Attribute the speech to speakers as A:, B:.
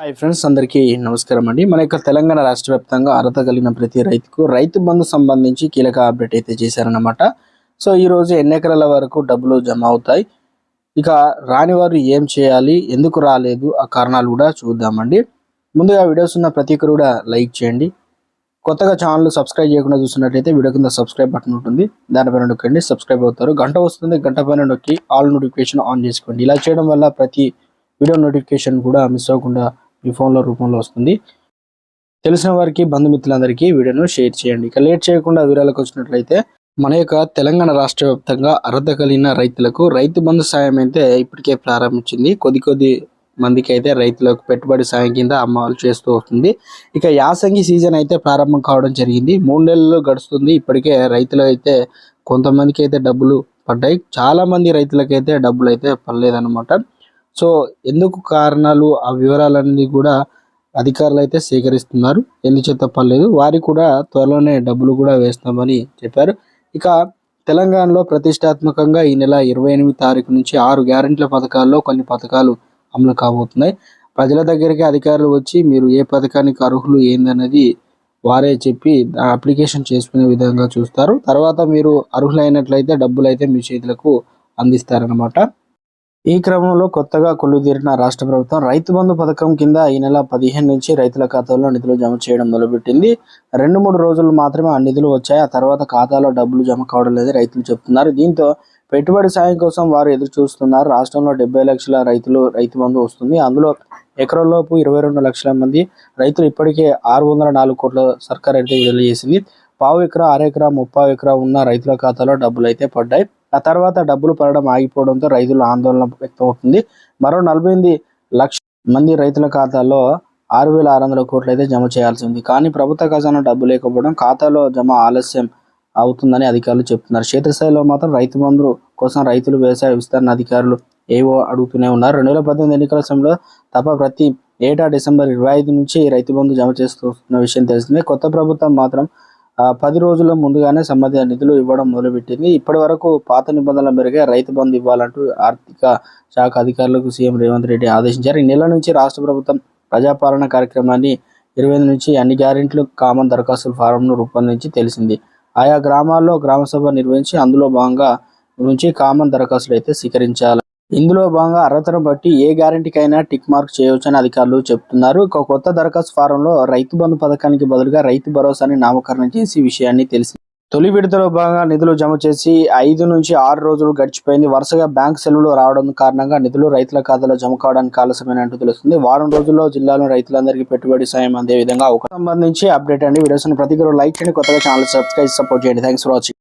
A: Hi friends అందరికీ నమస్కారం అండి. మన యొక్క తెలంగాణ రాష్ట్ర వ్యాప్తంగా అర్హత కలిగిన ప్రతి రైతుకు రైతు బంధు సంబంధించి కీలక అప్డేట్ అయితే చేశారన్నమాట. సో ఈ రోజు ఎన్ని ఎకరాల వరకు డబ్బులు జమ అవుతాయి? ఇక రాని వారు ఏం చేయాలి? ఎందుకు రాలేదు? ఆ కారణాలు కూడా చూద్దామండి. ముందుగా వీడియోస్ ఉన్న ప్రతి ఒక్కరు కూడా లైక్ చేయండి. కొత్తగా ఛానల్ సబ్స్క్రైబ్ చేయకుండా చూస్తున్నట్లయితే వీడియో కింద సబ్స్క్రైబ్ బటన్ ఉంటుంది. దానిపైన నొక్కండి సబ్స్క్రైబ్ అవుతారు. గంట వస్తుంది గంట పైన నొక్కి ఆల్ నోటిఫికేషన్ ఆన్ చేసుకోండి. ఇలా చేయడం వల్ల ప్రతి వీడియో నోటిఫికేషన్ కూడా మిస్ అవ్వకుండా మీ ఫోన్లో రూపంలో వస్తుంది. తెలిసిన వారికి బంధుమిత్రులందరికీ వీడియోను షేర్ చేయండి. ఇక లేట్ చేయకుండా వివరాలకు వచ్చినట్లయితే మన యొక్క తెలంగాణ రాష్ట్ర వ్యాప్తంగా అర్హత కలిగిన రైతులకు రైతు బంధు సాయం అయితే ఇప్పటికే ప్రారంభించింది. కొద్ది కొద్ది మందికి అయితే రైతులకు పెట్టుబడి సాయం కింద అమలు చేస్తూ వస్తుంది. ఇక యాసంగి సీజన్ అయితే ప్రారంభం కావడం జరిగింది. మూడు నెలలు గడుస్తుంది. ఇప్పటికే రైతులు అయితే కొంతమందికి అయితే డబ్బులు పడ్డాయి. చాలా మంది రైతులకైతే డబ్బులు అయితే పడలేదన్నమాట. సో ఎందుకు కారణాలు ఆ వివరాలన్నీ కూడా అధికారులు అయితే సేకరిస్తున్నారు. ఎందుచేత పర్లేదు వారికి కూడా త్వరలోనే డబ్బులు కూడా వేస్తామని చెప్పారు. ఇక తెలంగాణలో ప్రతిష్టాత్మకంగా ఈ నెల ఇరవై ఎనిమిది తారీఖు నుంచి ఆరు గ్యారెంటీల పథకాల్లో కొన్ని పథకాలు అమలు కాబోతున్నాయి. ప్రజల దగ్గరికి అధికారులు వచ్చి మీరు ఏ పథకానికి అర్హులు ఏందన్నది వారే చెప్పి అప్లికేషన్ చేసుకునే విధంగా చూస్తారు. తర్వాత మీరు అర్హులైనట్లయితే డబ్బులు అయితే మీ చేతులకు అందిస్తారనమాట ఈ క్రమంలో కొత్తగా కొలువుదీరిన రాష్ట్ర ప్రభుత్వం రైతు బంధు పథకం కింద ఈ నెల పదిహేను నుంచి రైతుల ఖాతాల్లో నిధులు జమ చేయడం మొదలుపెట్టింది. రెండు మూడు రోజులు మాత్రమే ఆ నిధులు వచ్చాయి. ఆ తర్వాత ఖాతాలో డబ్బులు జమ కావడం లేదని రైతులు చెప్తున్నారు. దీంతో పెట్టుబడి సాయం కోసం వారు ఎదురు చూస్తున్నారు. రాష్ట్రంలో డెబ్బై లక్షల రైతులు రైతు బంధు వస్తుంది. అందులో ఎకరంలోపు ఇరవై రెండు లక్షల మంది రైతులు ఇప్పటికే ఆరు వందల నాలుగు కోట్ల సర్కార్ అయితే విడుదల చేసింది. పావు ఎకరా అర ఎకరా ముప్పావు ఎకరా ఉన్న రైతుల ఖాతాలో డబ్బులు అయితే పడ్డాయి. ఆ తర్వాత డబ్బులు పడడం ఆగిపోవడంతో రైతులు ఆందోళన వ్యక్తమవుతుంది. మరో నలభై ఎనిమిది లక్ష మంది రైతుల ఖాతాలో ఆరు వేల ఆరు వందల కోట్లు అయితే జమ చేయాల్సి ఉంది. కానీ ప్రభుత్వ ఖజానా డబ్బు లేకపోవడం ఖాతాలో జమ ఆలస్యం అవుతుందని అధికారులు చెప్తున్నారు. క్షేత్రస్థాయిలో మాత్రం రైతు బంధు కోసం రైతులు వ్యవసాయ విస్తరణ అధికారులు ఏవో అడుగుతూనే ఉన్నారు. రెండు వేల పద్దెనిమిది ఎన్నికల సమయంలో తప్ప ప్రతి ఏటా డిసెంబర్ ఇరవై ఐదు నుంచి రైతు బంధు జమ చేస్తున్న విషయం తెలిసిందే. కొత్త ప్రభుత్వం మాత్రం పది రోజుల ముందుగానే సంబంధిత నిధులు ఇవ్వడం మొదలుపెట్టింది. ఇప్పటి వరకు పాత నిబంధనల మేరకే రైతు బంధు ఇవ్వాలంటూ ఆర్థిక శాఖ అధికారులకు సీఎం రేవంత్ రెడ్డి ఆదేశించారు. ఈ నెల నుంచి రాష్ట్ర ప్రభుత్వం ప్రజాపాలన కార్యక్రమాన్ని ఇరవై నుంచి అన్ని గ్యారెంట్లు కామన్ దరఖాస్తుల ఫారంను రూపొందించి తెలిసింది. ఆయా గ్రామాల్లో గ్రామసభ నిర్వహించి అందులో భాగంగా నుంచి కామన్ దరఖాస్తులు అయితే స్వీకరించాలి ఇందులో భాగంగా అర్హతను బట్టి ఏ గ్యారంటీకైనా టిక్ మార్క్ చేయవచ్చని అధికారులు చెప్తున్నారు. ఒక కొత్త దరఖాస్తు ఫారంలో రైతు బంధు పథకానికి బదులుగా రైతు భరోసాని నామకరణం చేసి విషయాన్ని తెలిసింది తొలి విడతలో భాగంగా నిధులు జమ చేసి ఐదు నుంచి ఆరు రోజులు గడిచిపోయింది. వరుసగా బ్యాంక్ సెలవులు రావడం కారణంగా నిధులు రైతుల ఖాతాలో జమ కావడానికి ఆలస్యమైనట్టు తెలుస్తుంది. వారం రోజుల్లో జిల్లాలో రైతులందరికీ పెట్టుబడి సాయం అందే విధంగా ఒక సంబంధించి అప్డేట్ అండి. వీడియోస్ ప్రతి లైక్ చేయండి. కొత్తగా ఛానల్ సబ్స్క్రైబ్ సపోర్ట్ చేయండి. Thanks for watching